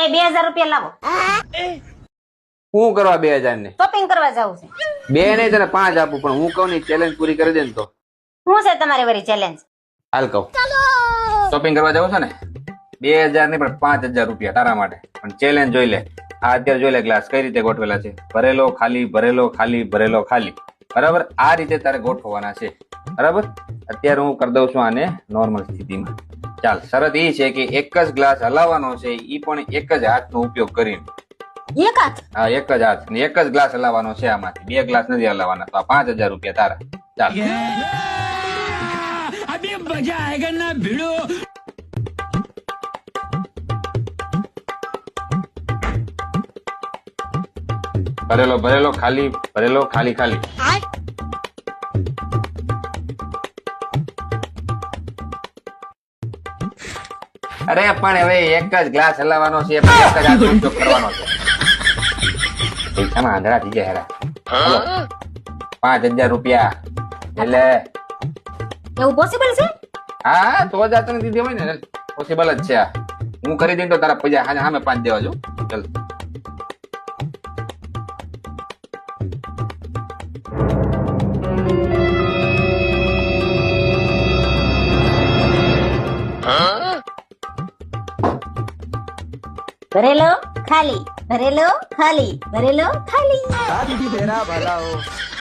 એ બે હજાર રૂપિયા લાવો. હું કરવા બે હજાર ને શોપિંગ કરવા જવું છે. બે નહીં તને પાંચ આપું પણ હું કહું ની ચેલેન્જ પૂરી કરી દે ને તો. શું છે તમારી વરી ચેલેન્જ હાલ કહું. શોપિંગ કરવા જવું છે ને? બે હજાર નહીં પણ પાંચ હજાર રૂપિયા તારા માટે. પણ ચેલેન્જ જોઈ લે. આ અત્યારે જોઈ લે ગ્લાસ કઈ રીતે ગોઠવેલા છે. ભરેલો ખાલી ભરેલો ખાલી ભરેલો ખાલી. બરાબર? આ રીતે તારે ગોઠવવાના છે. બરાબર? અત્યારે હું કરી દઉં છું આને નોર્મલ સ્થિતિમાં. ચાલ શરત એ છે કે એક જ ગ્લાસ હલાવવાનો છે એ પણ એક જ હાથનો ઉપયોગ કરીને. એક હાથ? હા એક જ હાથ એક જ ગ્લાસ હલાવવાનો છે આમાંથી. બે ગ્લાસ નથી હલાવવાના તો પાંચ હજાર રૂપિયા તારા. ચાલ. ભરેલો ભરેલો ખાલી ભરેલો ખાલી ખાલી. અરે પણ હવે એક જ ગ્લાસ હલાવવાનો છે એક જ ઉપયોગ કરવાનો છે. પૈસામાં આંધળા થઈ ગયા હેરા. પાંચ હજાર રૂપિયા. એટલે? એવું પોસિબલ છે? હા તો જ આ તને દીધી હોય ને. પોસિબલ જ છે હું કરી દઈશ તો તારા પૈસા સામે પાંચ દેવા જો ચલ. ભરેલો ખાલી ભરેલો ખાલી ભરેલો ખાલી ભલા